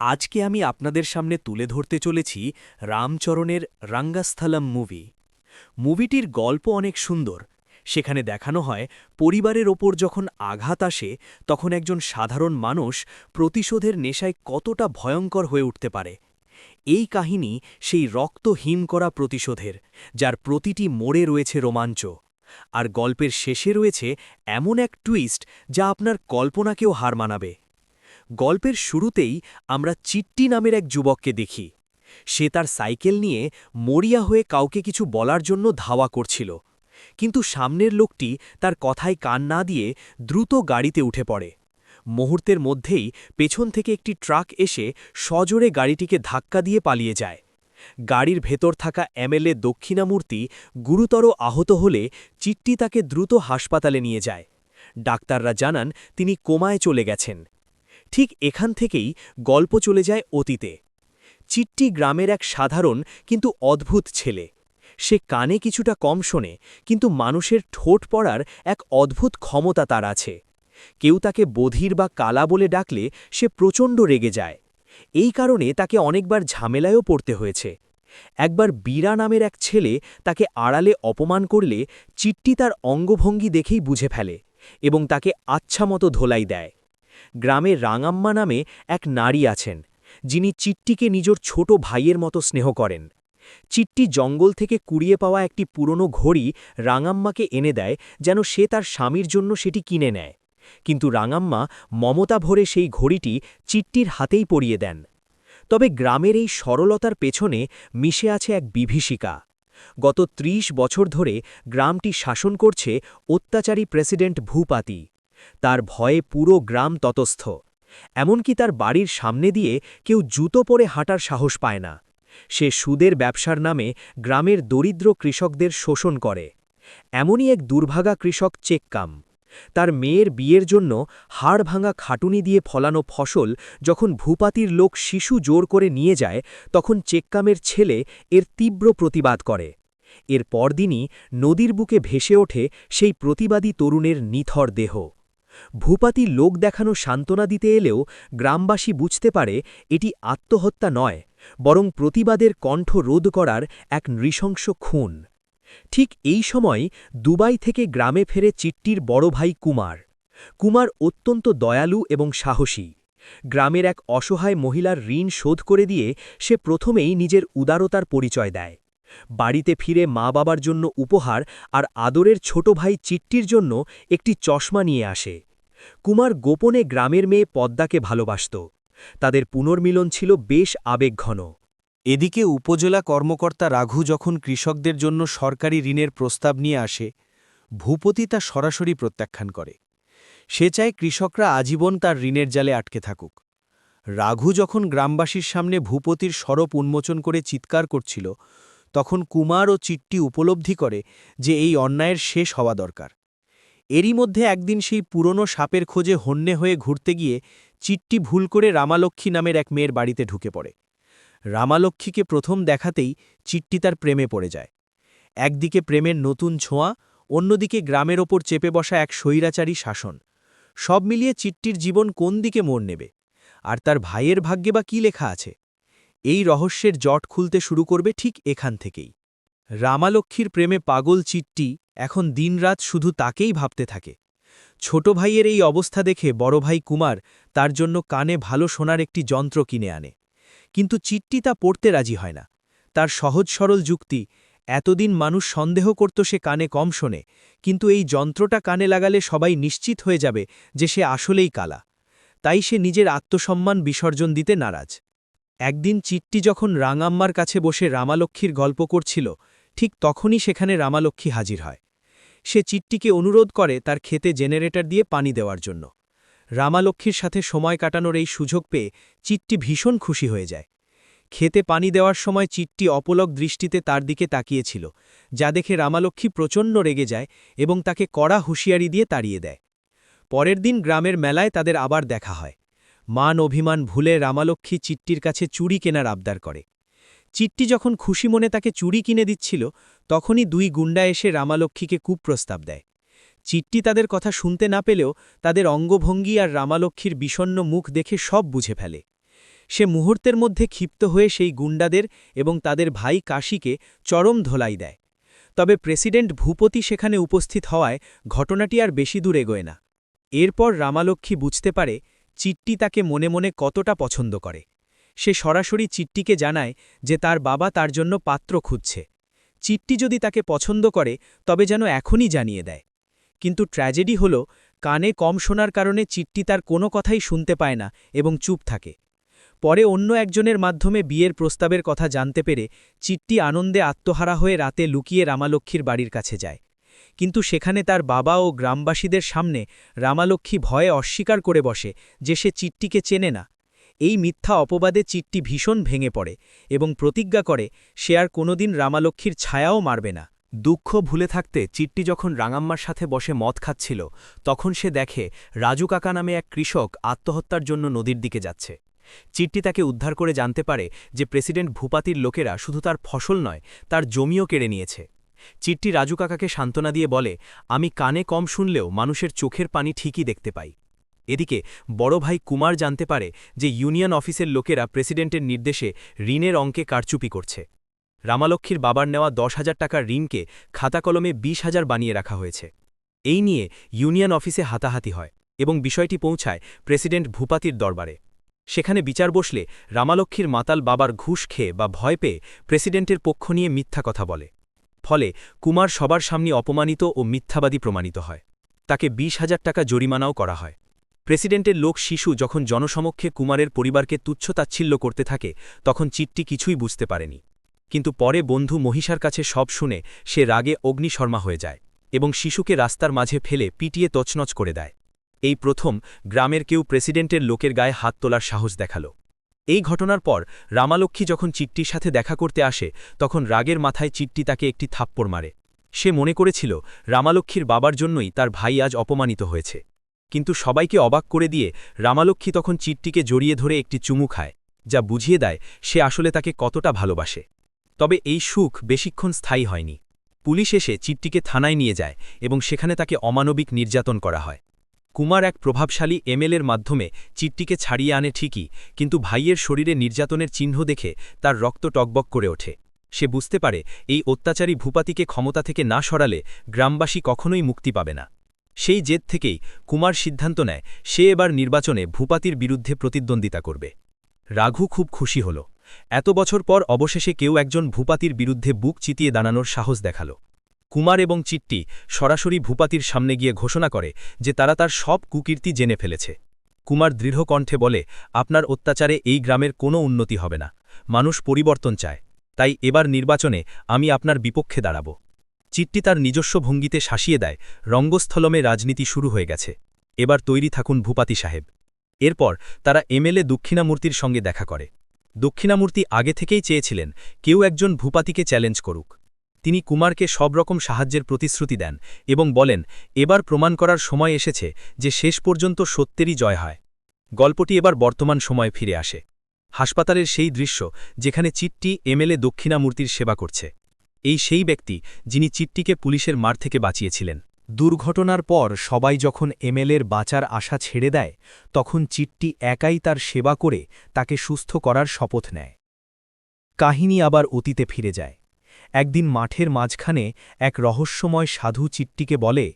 আজকে আমি আপনাদের সামনে তুলে ধরতে চলেছি রামচরণের রাঙ্গাস্থলম মুভি। মুভিটির গল্প অনেক সুন্দর। সেখানে দেখানো হয়, পরিবারের ওপর যখন আঘাত আসে, তখন একজন সাধারণ মানুষ প্রতিশোধের নেশায় কতটা ভয়ঙ্কর হয়ে উঠতে পারে। এই কাহিনী সেই রক্তহীন করা প্রতিশোধের, যার প্রতিটি মোড়ে রয়েছে রোমাঞ্চ। আর গল্পের শেষে রয়েছে এমন এক টুইস্ট যা আপনার কল্পনাকেও হার মানাবে। গল্পের শুরুতেই আমরা চিট্টি নামের এক যুবককে দেখি। সে তার সাইকেল নিয়ে মরিয়া হয়ে কাউকে কিছু বলার জন্য ধাওয়া করছিল। কিন্তু সামনের লোকটি তার কথায় কান না দিয়ে দ্রুত গাড়িতে উঠে পড়ে। মুহূর্তের মধ্যেই পেছন থেকে একটি ট্রাক এসে সজোরে গাড়িটিকে ধাক্কা দিয়ে পালিয়ে যায়। গাড়ির ভেতর থাকা এমএলএ দক্ষিণামূর্তি গুরুতর আহত হলে চিট্টি তাকে দ্রুত হাসপাতালে নিয়ে যায়। ডাক্তাররা জানান, তিনি কোমায় চলে গেছেন। ঠিক এখান থেকেই গল্প চলে যায় অতীতে। চিট্টি গ্রামের এক সাধারণ কিন্তু অদ্ভুত ছেলে। সে কানে কিছুটা কম শোনে, কিন্তু মানুষের ঠোঁট পড়ার এক অদ্ভুত ক্ষমতা তার আছে। কেউ তাকে বধির বা কালা বলে ডাকলে সে প্রচণ্ড রেগে যায়। এই কারণে তাকে অনেকবার ঝামেলায়ও পড়তে হয়েছে। একবার বীরা নামের এক ছেলে তাকে আড়ালে অপমান করলে চিট্টি তার অঙ্গভঙ্গি দেখেই বুঝে ফেলে এবং তাকে আচ্ছা মতো ধোলাই দেয়। গ্রামে রাঙাম্মা নামে এক নারী আছেন, যিনি চিট্টিকে নিজের ছোট ভাইয়ের মতো স্নেহ করেন। চিট্টি জঙ্গল থেকে কুড়িয়ে পাওয়া একটি পুরনো ঘড়ি রাঙাম্মাকে এনে দেয় যেন সে তার স্বামীর জন্য সেটি কিনে নেয়। কিন্তু রাঙাম্মা মমতা ভরে সেই ঘড়িটি চিট্টির হাতেই পরিয়ে দেন। তবে গ্রামের এই সরলতার পেছনে মিশে আছে এক বিভীষিকা। গত ৩০ বছর ধরে গ্রামটি শাসন করছে অত্যাচারী প্রেসিডেন্ট ভূপাতি। তার ভয়ে পুরো গ্রাম ততস্থ। এমনকি তার বাড়ির সামনে দিয়ে কেউ জুতো পরে হাঁটার সাহস পায় না। সে সুদের ব্যবসার নামে গ্রামের দরিদ্র কৃষকদের শোষণ করে। এমনই এক দুর্ভাগা কৃষক চেককাম। তার মেয়ের বিয়ের জন্য হাড় ভাঙা খাটুনি দিয়ে ফলানো ফসল যখন ভূপাতির লোক শিশু জোর করে নিয়ে যায়, তখন চেককামের ছেলে এর তীব্র প্রতিবাদ করে। এর পরদিনই নদীর বুকে ভেসে ওঠে সেই প্রতিবাদী তরুণের নিথর দেহ। ভূপাতি লোক দেখানো সান্ত্বনা দিতে এলেও গ্রামবাসী বুঝতে পারে এটি আত্মহত্যা নয়, বরং প্রতিবাদের কণ্ঠ রোধ করার এক নৃশংস খুন। ঠিক এই সময় দুবাই থেকে গ্রামে ফেরে চিট্টির বড় ভাই কুমার। কুমার অত্যন্ত দয়ালু এবং সাহসী। গ্রামের এক অসহায় মহিলার ঋণ শোধ করে দিয়ে সে প্রথমেই নিজের উদারতার পরিচয় দেয়। বাড়িতে ফিরে মা বাবার জন্য উপহার আর আদরের ছোট ভাই চিট্টির জন্য একটি চশমা নিয়ে আসে। কুমার গোপনে গ্রামের মেয়ে পদ্মাকে ভালোবাসত। তাদের পুনর্মিলন ছিল বেশ আবেগঘন। এদিকে উপজেলা কর্মকর্তা রাঘু যখন কৃষকদের জন্য সরকারি ঋণের প্রস্তাব নিয়ে আসে, ভূপতি তা সরাসরি প্রত্যাখ্যান করে। সে চায় কৃষকরা আজীবন তার ঋণের জালে আটকে থাকুক। রাঘু যখন গ্রামবাসীর সামনে ভূপতির সরপ উন্মোচন করে চিৎকার করছিল, তখন কুমার ও চিট্টি উপলব্ধি করে যে এই অন্যায়ের শেষ হওয়া দরকার। এরই মধ্যে একদিন সেই পুরনো সাপের খোঁজে হন্যে হয়ে ঘুরতে গিয়ে চিট্টি ভুল করে রামালক্ষ্মী নামের এক মেয়ের বাড়িতে ঢুকে পড়ে। রামালক্ষ্মীকে প্রথম দেখাতেই চিট্টি তার প্রেমে পড়ে যায়। একদিকে প্রেমের নতুন ছোঁয়া, অন্যদিকে গ্রামের ওপর চেপে বসা এক স্বৈরাচারী শাসন। সব মিলিয়ে চিট্টির জীবন কোন দিকে মোড় নেবে? আর তার ভাইয়ের ভাগ্যে বা কী লেখা আছে? এই রহস্যের জট খুলতে শুরু করবে ঠিক এখান থেকেই। রামালক্ষ্মীর প্রেমে পাগল চিট্টি এখন দিনরাত শুধু তাকেই ভাবতে থাকে। ছোট ভাইয়ের এই অবস্থা দেখে বড় ভাই কুমার তার জন্য কানে ভালো শোনার একটি যন্ত্র কিনে আনে। কিন্তু চিট্টি তা পড়তে রাজি হয় না। তার সহজ সরল যুক্তি, এতদিন মানুষ সন্দেহ করত সে কানে কম শোনে, কিন্তু এই যন্ত্রটা কানে লাগালে সবাই নিশ্চিত হয়ে যাবে যে সে আসলেই কালা। তাই সে নিজের আত্মসম্মান বিসর্জন দিতে নারাজ। একদিন চিট্টি যখন রাঙাম্মার কাছে বসে রামালক্ষ্মীর গল্প করছিল ঠিক তখনই সেখানে রামালক্ষ্মী হাজির হয়। সে চিট্টিকে অনুরোধ করে তার খেতে জেনারেটর দিয়ে পানি দেওয়ার জন্য। রামালক্ষ্মীর সাথে সময় কাটানোর এই সুযোগ পেয়ে চিট্টি ভীষণ খুশি হয়ে যায়। খেতে পানি দেওয়ার সময় চিট্টি অপলক দৃষ্টিতে তার দিকে তাকিয়েছিল, যা দেখে রামালক্ষ্মী প্রচণ্ড রেগে যায় এবং তাকে কড়া হুঁশিয়ারি দিয়ে তাড়িয়ে দেয়। পরের দিন গ্রামের মেলায় তাদের আবার দেখা হয়। মান অভিমান ভুলে রামালক্ষ্মী চিট্টির কাছে চুরি কেনার আবদার করে। চিট্টি যখন খুশি মনে তাকে চুরি কিনে দিচ্ছিল, তখনই দুই গুন্ডা এসে রামালক্ষ্মীকে কুপ্রস্তাব দেয়। চিট্টি তাদের কথা শুনতে না পেলেও তাদের অঙ্গভঙ্গি আর রামালক্ষ্মীর বিষণ্ন মুখ দেখে সব বুঝে ফেলে। সে মুহূর্তের মধ্যে ক্ষিপ্ত হয়ে সেই গুন্ডাদের এবং তাদের ভাই কাশিকে চরম ধোলাই দেয়। তবে প্রেসিডেন্ট ভূপতি সেখানে উপস্থিত হওয়ায় ঘটনাটি আর বেশি দূর এগোয় না। এরপর রামালক্ষ্মী বুঝতে পারে, চিট্টি তাকে মনে মনে কতটা পছন্দ করে। সে সরাসরি চিট্টিকে জানায় যে তার বাবা তার জন্য পাত্র খুঁজছে। চিট্টি যদি তাকে পছন্দ করে, তবে যেন এখনই জানিয়ে দেয়। কিন্তু ট্র্যাজেডি হল, কানে কম শোনার কারণে চিট্টি তার কোনো কথাই শুনতে পায় না এবং চুপ থাকে। পরে অন্য একজনের মাধ্যমে বিয়ের প্রস্তাবের কথা জানতে পেরে চিট্টি আনন্দে আত্মহারা হয়ে রাতে লুকিয়ে রামালক্ষ্মীর বাড়ির কাছে যায়। কিন্তু সেখানে তার বাবা ও গ্রামবাসীদের সামনে রামালক্ষ্মী ভয়ে অস্বীকার করে বসে যে সে চিট্টিকে চেনে না। এই মিথ্যা অপবাদে চিট্টি ভীষণ ভেঙে পড়ে এবং প্রতিজ্ঞা করে সে আর কোনোদিন রামালক্ষ্মীর ছায়াও মারবে না। দুঃখ ভুলে থাকতে চিট্টি যখন রাঙাম্মার সাথে বসে মদ খাচ্ছিল, তখন সে দেখে রাজু কাকা নামে এক কৃষক আত্মহত্যার জন্য নদীর দিকে যাচ্ছে। চিট্টি তাকে উদ্ধার করে জানতে পারে যে প্রেসিডেন্ট ভূপাতির লোকেরা শুধু তার ফসল নয়, তার জমিও কেড়ে নিয়েছে। চিট্টি রাজু কাকাকে সান্ত্বনা দিয়ে বলে, আমি কানে কম শুনলেও মানুষের চোখের পানি ঠিকই দেখতে পাই। এদিকে বড় ভাই কুমার জানতে পারে যে ইউনিয়ন অফিসের লোকেরা প্রেসিডেন্টের নির্দেশে ঋণের অঙ্কে কারচুপি করছে। রামালক্ষ্মীর বাবার নেওয়া দশ হাজার টাকার ঋণকে খাতা কলমে বিশ হাজার বানিয়ে রাখা হয়েছে। এই নিয়ে ইউনিয়ন অফিসে হাতাহাতি হয় এবং বিষয়টি পৌঁছায় প্রেসিডেন্ট ভূপাতির দরবারে। সেখানে বিচার বসলে রামালক্ষ্মীর মাতাল বাবার ঘুষ খেয়ে বা ভয় পেয়ে প্রেসিডেন্টের পক্ষ নিয়ে মিথ্যা কথা বলে। ফলে কুমার সবার সামনে অপমানিত ও মিথ্যাবাদী প্রমাণিত হয়। তাকে বিশ হাজার টাকা জরিমানাও করা হয়। প্রেসিডেন্টের লোক শিশু যখন জনসমক্ষে কুমারের পরিবারকে তুচ্ছতাচ্ছিল্য করতে থাকে, তখন চিট্টি কিছুই বুঝতে পারেনি। কিন্তু পরে বন্ধু মহিষার কাছে সব শুনে সে রাগে অগ্নিশর্মা হয়ে যায় এবং শিশুকে রাস্তার মাঝে ফেলে পিটিয়ে তছনছ করে দেয়। এই প্রথম গ্রামের কেউ প্রেসিডেন্টের লোকের গায়ে হাত তোলার সাহস দেখাল। এই ঘটনার পর রামালক্ষ্মী যখন চিট্টির সাথে দেখা করতে আসে, তখন রাগের মাথায় চিট্টি তাকে একটি থাপ্পড় মারে। সে মনে করেছিল, রামালক্ষ্মীর বাবার জন্যই তার ভাই আজ অপমানিত হয়েছে। কিন্তু সবাইকে অবাক করে দিয়ে রামালক্ষ্মী তখন চিট্টিকে জড়িয়ে ধরে একটি চুমু খায়, যা বুঝিয়ে দেয় সে আসলে তাকে কতটা ভালোবাসে। তবে এই সুখ বেশিক্ষণ স্থায়ী হয়নি। পুলিশ এসে চিট্টিকে থানায় নিয়ে যায় এবং সেখানে তাকে অমানবিক নির্যাতন করা হয়। কুমার এক প্রভাবশালী এমএলএর মাধ্যমে চিট্টিকে ছাড়িয়ে আনে ঠিকই, কিন্তু ভাইয়ের শরীরে নির্যাতনের চিহ্ন দেখে তার রক্ত টকবক করে ওঠে। সে বুঝতে পারে এই অত্যাচারী ভূপাতিকে ক্ষমতা থেকে না সরালে গ্রামবাসী কখনোই মুক্তি পাবে না। সেই জেদ থেকেই কুমার সিদ্ধান্ত নেয়, সে এবার নির্বাচনে ভূপাতির বিরুদ্ধে প্রতিদ্বন্দ্বিতা করবে। রাঘু খুব খুশি হল। এত বছর পর অবশেষে কেউ একজন ভূপাতির বিরুদ্ধে বুক চিতিয়ে দাঁড়ানোর সাহস দেখাল। কুমার এবং চিট্টি সরাসরি ভূপাতির সামনে গিয়ে ঘোষণা করে যে তারা তার সব কুকীর্তি জেনে ফেলেছে। কুমার দৃঢ় কণ্ঠে বলে, আপনার অত্যাচারে এই গ্রামের কোনো উন্নতি হবে না। মানুষ পরিবর্তন চায়। তাই এবার নির্বাচনে আমি আপনার বিপক্ষে দাঁড়াব। চিট্টি তার নিজস্ব ভঙ্গিতে শাসিয়ে দেয়, রঙ্গস্থলমে রাজনীতি শুরু হয়ে গেছে। এবার তৈরি থাকুন ভূপাতি সাহেব। এরপর তারা এমএলএ দক্ষিণামূর্তির সঙ্গে দেখা করে। দক্ষিণামূর্তি আগে থেকেই চেয়েছিলেন, কেউ একজন ভূপাতিকে চ্যালেঞ্জ করুক। তিনি কুমারকে সব রকম সাহায্যের প্রতিশ্রুতি দেন এবং বলেন, এবার প্রমাণ করার সময় এসেছে যে শেষ পর্যন্ত সত্যেরই জয় হয়। গল্পটি এবার বর্তমান সময়ে ফিরে আসে। হাসপাতালের সেই দৃশ্য যেখানে চিট্টি এমএলএ দক্ষিণামূর্তির সেবা করছে। এই সেই ব্যক্তি যিনি চিট্টিকে পুলিশের মার থেকে বাঁচিয়েছিলেন। দুর্ঘটনার পর সবাই যখন এমএলএর বাঁচার আশা ছেড়ে দেয়, তখন চিট্টি একাই তার সেবা করে তাকে সুস্থ করার শপথ নেয়। কাহিনী আবার অতীতে ফিরে যায়। একদিন মাঠের মাঝখানে এক রহস্যময় সাধু চিট্টিকে বলে,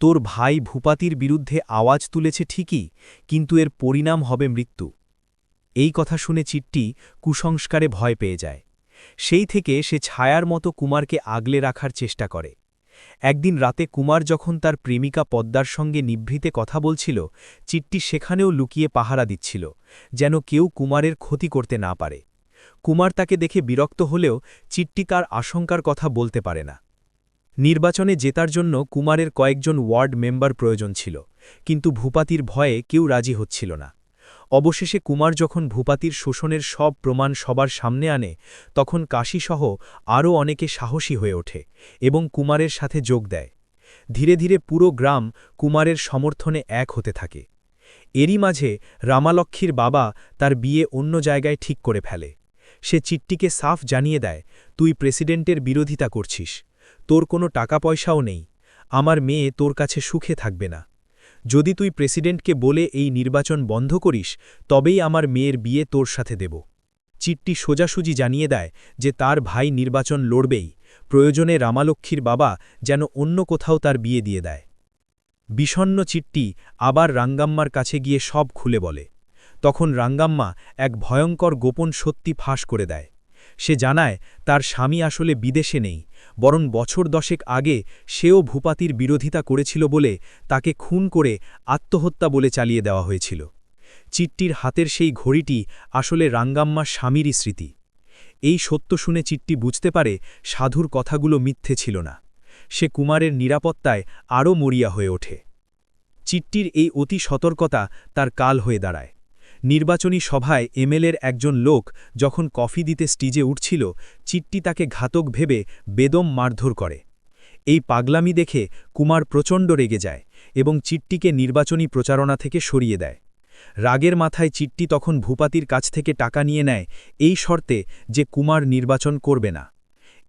তোর ভাই ভূপাতির বিরুদ্ধে আওয়াজ তুলেছে ঠিকই, কিন্তু এর পরিণাম হবে মৃত্যু। এই কথা শুনে চিট্টি কুসংস্কারে ভয় পেয়ে যায়। সেই থেকে সে ছায়ার মতো কুমারকে আগলে রাখার চেষ্টা করে। একদিন রাতে কুমার যখন তার প্রেমিকা পদ্মার সঙ্গে নিভৃতে কথা বলছিল, চিট্টি সেখানেও লুকিয়ে পাহারা দিচ্ছিল, যেন কেউ কুমারের ক্ষতি করতে না পারে। কুমার তাকে দেখে বিরক্ত হলেও চিট্টিকার আশঙ্কার কথা বলতে পারে না। নির্বাচনে জেতার জন্য কুমারের কয়েকজন ওয়ার্ড মেম্বার প্রয়োজন ছিল, কিন্তু ভূপাতির ভয়ে কেউ রাজি হচ্ছিল না। অবশেষে কুমার যখন ভূপাতির শোষণের সব প্রমাণ সবার সামনে আনে, তখন কাশীসহ আরও অনেকে সাহসী হয়ে ওঠে এবং কুমারের সাথে যোগ দেয়। ধীরে ধীরে পুরো গ্রাম কুমারের সমর্থনে এক হতে থাকে। এরই মাঝে রামালক্ষ্মীর বাবা তার বিয়ে অন্য জায়গায় ঠিক করে ফেলে। সে চিট্টিকে সাফ জানিয়ে দেয়, তুই প্রেসিডেন্টের বিরোধিতা করছিস। তোর কোনো টাকা পয়সাও নেই। আমার মেয়ে তোর কাছে সুখে থাকবে না। যদি তুই প্রেসিডেন্টকে বলে এই নির্বাচন বন্ধ করিস, তবেই আমার মেয়ের বিয়ে তোর সাথে দেব। চিট্টি সোজাসুজি জানিয়ে দেয় যে তার ভাই নির্বাচন লড়বেই, প্রয়োজনে রামালক্ষ্মীর বাবা যেন অন্য কোথাও তার বিয়ে দিয়ে দেয়। বিষণ্ন চিট্টি আবার রাঙ্গাম্মার কাছে গিয়ে সব খুলে বলে। তখন রাঙ্গাম্মা এক ভয়ঙ্কর গোপন সত্যি ফাঁস করে দেয়। সে জানায়, তার স্বামী আসলে বিদেশে নেই, বরং বছর দশেক আগে সেও ভূপাতির বিরোধিতা করেছিল বলে তাকে খুন করে আত্মহত্যা বলে চালিয়ে দেওয়া হয়েছিল। চিট্টির হাতের সেই ঘড়িটি আসলে রাঙ্গাম্মার স্বামীরই স্মৃতি। এই সত্য শুনে চিট্টি বুঝতে পারে সাধুর কথাগুলো মিথ্যে ছিল না। সে কুমারের নিরাপত্তায় আরও মরিয়া হয়ে ওঠে। চিট্টির এই অতি সতর্কতা তার কাল হয়ে দাঁড়ায়। নির্বাচনী সভায় এমএলএর একজন লোক যখন কফি দিতে স্টিজে উঠছিল, চিট্টি তাকে ঘাতক ভেবে বেদম মারধর করে। এই পাগলামি দেখে কুমার প্রচণ্ড রেগে যায় এবং চিট্টিকে নির্বাচনী প্রচারণা থেকে সরিয়ে দেয়। রাগের মাথায় চিট্টি তখন ভূপাতির কাছ থেকে টাকা নিয়ে নেয় এই শর্তে যে কুমার নির্বাচন করবে না।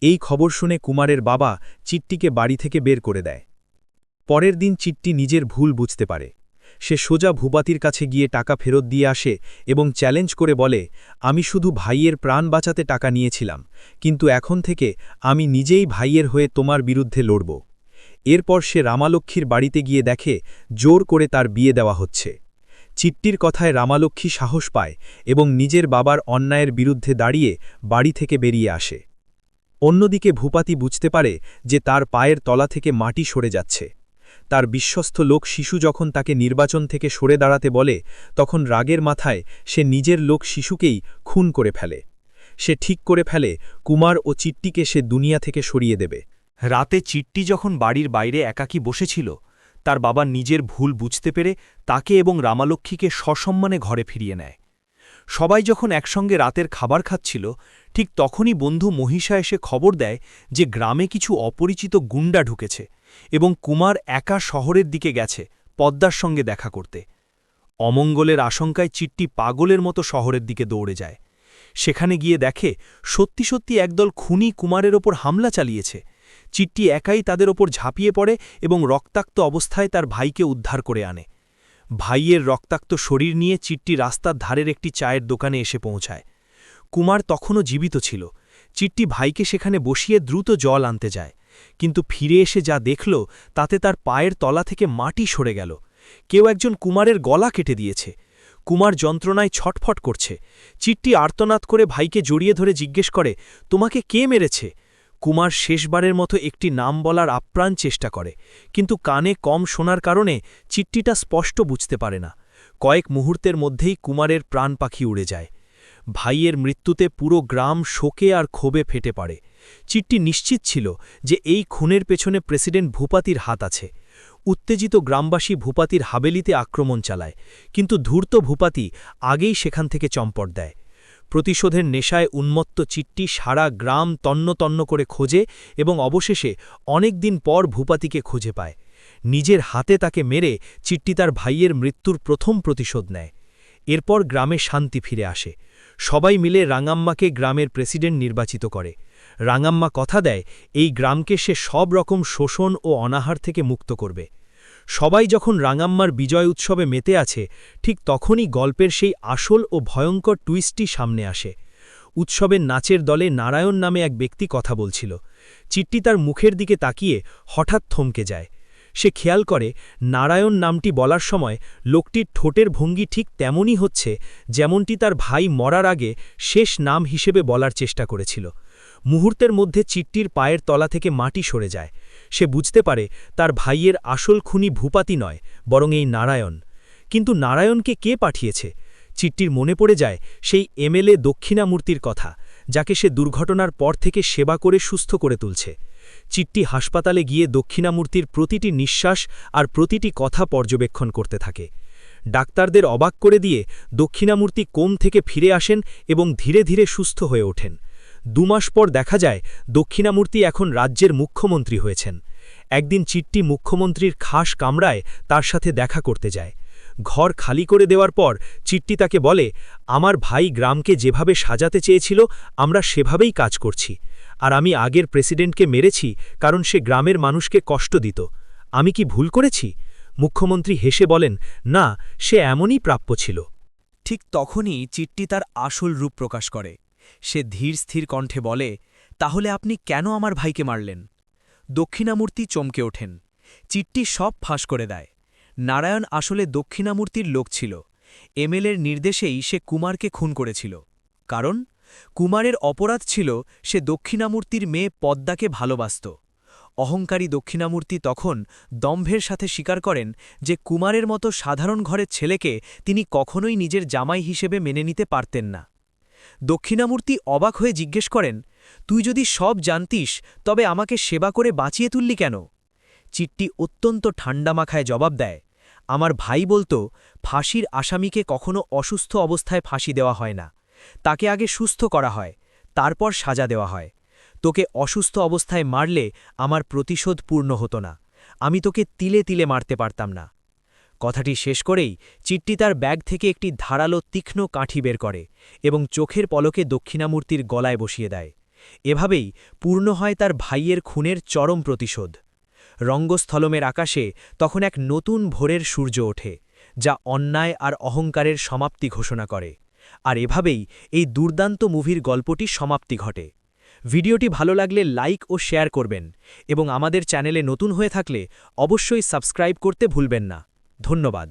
এই খবর শুনে কুমারের বাবা চিট্টিকে বাড়ি থেকে বের করে দেয়। পরের দিন চিট্টি নিজের ভুল বুঝতে পারে। সে সোজা ভূপাতির কাছে গিয়ে টাকা ফেরত দিয়ে আসে এবং চ্যালেঞ্জ করে বলে, আমি শুধু ভাইয়ের প্রাণ বাঁচাতে টাকা নিয়েছিলাম, কিন্তু এখন থেকে আমি নিজেই ভাইয়ের হয়ে তোমার বিরুদ্ধে লড়ব। এরপর সে রামালক্ষ্মীর বাড়িতে গিয়ে দেখে, জোর করে তার বিয়ে দেওয়া হচ্ছে। চিট্টির কথায় রামালক্ষ্মী সাহস পায় এবং নিজের বাবার অন্যায়ের বিরুদ্ধে দাঁড়িয়ে বাড়ি থেকে বেরিয়ে আসে। অন্যদিকে ভূপাতি বুঝতে পারে যে তার পায়ের তলা থেকে মাটি সরে যাচ্ছে। তার বিশ্বস্ত লোক শিশু যখন তাকে নির্বাচন থেকে সরে দাঁড়াতে বলে, তখন রাগের মাথায় সে নিজের লোক শিশুকেই খুন করে ফেলে। সে ঠিক করে ফেলে, কুমার ও চিট্টিকে সে দুনিয়া থেকে সরিয়ে দেবে। রাতে চিট্টি যখন বাড়ির বাইরে একাকী বসেছিল, তার বাবা নিজের ভুল বুঝতে পেরে তাকে এবং রামালক্ষ্মীকে সসম্মানে ঘরে ফিরিয়ে নেয়। সবাই যখন একসঙ্গে রাতের খাবার খাচ্ছিল, ঠিক তখনই বন্ধু মহিষা এসে খবর দেয় যে গ্রামে কিছু অপরিচিত গুন্ডা ঢুকেছে। এবং কুমার একা শহরের দিকে গেছে পদ্মার সঙ্গে দেখা করতে। অমঙ্গলের আশঙ্কায় চিট্টি পাগলের মতো শহরের দিকে দৌড়ে যায়। সেখানে গিয়ে দেখে সত্যি সত্যি একদল খুনি কুমারের ওপর হামলা চালিয়েছে। চিট্টি একাই তাদের ওপর ঝাঁপিয়ে পড়ে এবং রক্তাক্ত অবস্থায় তার ভাইকে উদ্ধার করে আনে। ভাইয়ের রক্তাক্ত শরীর নিয়ে চিট্টি রাস্তার ধারের একটি চায়ের দোকানে এসে পৌঁছায়। কুমার তখনও জীবিত ছিল। চিট্টি ভাইকে সেখানে বসিয়ে দ্রুত জল আনতে যায়। কিন্তু ফিরে এসে যা দেখল, তাতে তার পায়ের তলা থেকে মাটি সরে গেল। কেউ একজন কুমারের গলা কেটে দিয়েছে। কুমার যন্ত্রণায় ছটফট করছে। চিট্টি আর্তনাদ করে ভাইকে জড়িয়ে ধরে জিজ্ঞেস করে, তোমাকে কে মেরেছে? কুমার শেষবারের মতো একটি নাম বলার আপ্রাণ চেষ্টা করে, কিন্তু কানে কম শোনার কারণে চিট্টিটা স্পষ্ট বুঝতে পারে না। কয়েক মুহূর্তের মধ্যেই কুমারের প্রাণ পাখি উড়ে যায়। ভাইয়ের মৃত্যুতে পুরো গ্রাম শোকে আর ক্ষোভে ফেটে পড়ে। চিট্টি নিশ্চিত ছিল যে এই খুনের পেছনে প্রেসিডেন্ট ভূপাতির হাত আছে। উত্তেজিত গ্রামবাসী ভূপাতির হাবেলিতে আক্রমণ চালায়, কিন্তু ধূর্ত ভূপাতি আগেই সেখান থেকে চম্পট দেয়। প্রতিশোধের নেশায় উন্মত্ত চিট্টি সারা গ্রাম তন্ন তন্ন করে খোঁজে এবং অবশেষে অনেক দিন পর ভূপাতিকে খুঁজে পায়। নিজের হাতে তাকে মেরে চিট্টি তার ভাইয়ের মৃত্যুর প্রথম প্রতিশোধ নেয়। এরপর গ্রামে শান্তি ফিরে আসে। সবাই মিলে রাঙাম্মাকে গ্রামের প্রেসিডেন্ট নির্বাচিত করে। রাঙাম্মা কথা দেয়, এই গ্রামকে সে সব রকম শোষণ ও অনাহার থেকে মুক্ত করবে। সবাই যখন রাঙাম্মার বিজয় উৎসবে মেতে আছে, ঠিক তখনই গল্পের সেই আসল ও ভয়ঙ্কর টুইস্টটি সামনে আসে। উৎসবের নাচের দলে নারায়ণ নামে এক ব্যক্তি কথা বলছিল। চিট্টি তার মুখের দিকে তাকিয়ে হঠাৎ থমকে যায়। সে খেয়াল করে, নারায়ণ নামটি বলার সময় লোকটির ঠোঁটের ভঙ্গি ঠিক তেমনই হচ্ছে যেমনটি তার ভাই মরার আগে শেষ নাম হিসেবে বলার চেষ্টা করেছিল। মুহূর্তের মধ্যে চিট্টির পায়ের তলা থেকে মাটি সরে যায়। সে বুঝতে পারে তার ভাইয়ের আসল খুনি ভূপাতি নয়, বরং এই নারায়ণ। কিন্তু নারায়ণকে কে পাঠিয়েছে? চিট্টির মনে পড়ে যায় সেই এমএলএ দক্ষিণামূর্তির কথা, যাকে সে দুর্ঘটনার পর থেকে সেবা করে সুস্থ করে তুলছে। চিট্টি হাসপাতালে গিয়ে দক্ষিণামূর্তির প্রতিটি নিঃশ্বাস আর প্রতিটি কথা পর্যবেক্ষণ করতে থাকে। ডাক্তারদের অবাক করে দিয়ে দক্ষিণামূর্তি কোম থেকে ফিরে আসেন এবং ধীরে ধীরে সুস্থ হয়ে ওঠেন। দুমাস পর দেখা যায়, দক্ষিণামূর্তি এখন রাজ্যের মুখ্যমন্ত্রী হয়েছেন। একদিন চিট্টি মুখ্যমন্ত্রীর খাস কামরায় তার সাথে দেখা করতে যায়। ঘর খালি করে দেওয়ার পর চিট্টি তাকে বলে, আমার ভাই গ্রামকে যেভাবে সাজাতে চেয়েছিল, আমরা সেভাবেই কাজ করছি। আর আমি আগের প্রেসিডেন্টকে মেরেছি কারণ সে গ্রামের মানুষকে কষ্ট দিত। আমি কি ভুল করেছি? মুখ্যমন্ত্রী হেসে বলেন, না, সে এমনই প্রাপ্য ছিল। ঠিক তখনই চিট্টি তার আসল রূপ প্রকাশ করে। সে ধীর স্থির কণ্ঠে বলে, তাহলে আপনি কেন আমার ভাইকে মারলেন? দক্ষিণামূর্তি চমকে ওঠেন। চিট্টি সব ফাঁস করে দেয়। নারায়ণ আসলে দক্ষিণামূর্তির লোক ছিল। এমএলএর নির্দেশেই সে কুমারকে খুন করেছিল। কারণ কুমারের অপরাধ ছিল সে দক্ষিণামূর্তির মেয়ে পদ্মাকে ভালোবাসত। অহংকারী দক্ষিণামূর্তি তখন দম্ভের সাথে স্বীকার করেন যে কুমারের মতো সাধারণ ঘরের ছেলেকে তিনি কখনোই নিজের জামাই হিসেবে মেনে নিতে পারতেন না। দক্ষিণামূর্তি অবাক হয়ে জিজ্ঞেস করেন, তুই যদি সব জানতিস, তবে আমাকে সেবা করে বাঁচিয়ে তুললি কেন? চিট্টি অত্যন্ত ঠান্ডা মাখায় জবাব দেয়, আমার ভাই বলতো, ফাঁসির আসামিকে কখনো অসুস্থ অবস্থায় ফাঁসি দেওয়া হয় না। তাকে আগে সুস্থ করা হয়, তারপর সাজা দেওয়া হয়। তোকে অসুস্থ অবস্থায় মারলে আমার প্রতিশোধ পূর্ণ হতো না। আমি তোকে তিলে তিলে মারতে পারতাম না। কথাটি শেষ করেই চিট্টি তার ব্যাগ থেকে একটি ধারালো তীক্ষ্ণ কাঠি বের করে এবং চোখের পলকে দক্ষিণামূর্তির গলায় বসিয়ে দেয়। এভাবেই পূর্ণ হয় তার ভাইয়ের খুনের চরম প্রতিশোধ। রঙ্গস্থলমের আকাশে তখন এক নতুন ভোরের সূর্য ওঠে, যা অন্যায় আর অহংকারের সমাপ্তি ঘোষণা করে। আর এভাবেই এই দুর্দান্ত মুভির গল্পটি সমাপ্তি ঘটে। ভিডিওটি ভালো লাগলে লাইক ও শেয়ার করবেন এবং আমাদের চ্যানেলে নতুন হয়ে থাকলে অবশ্যই সাবস্ক্রাইব করতে ভুলবেন না। ধন্যবাদ।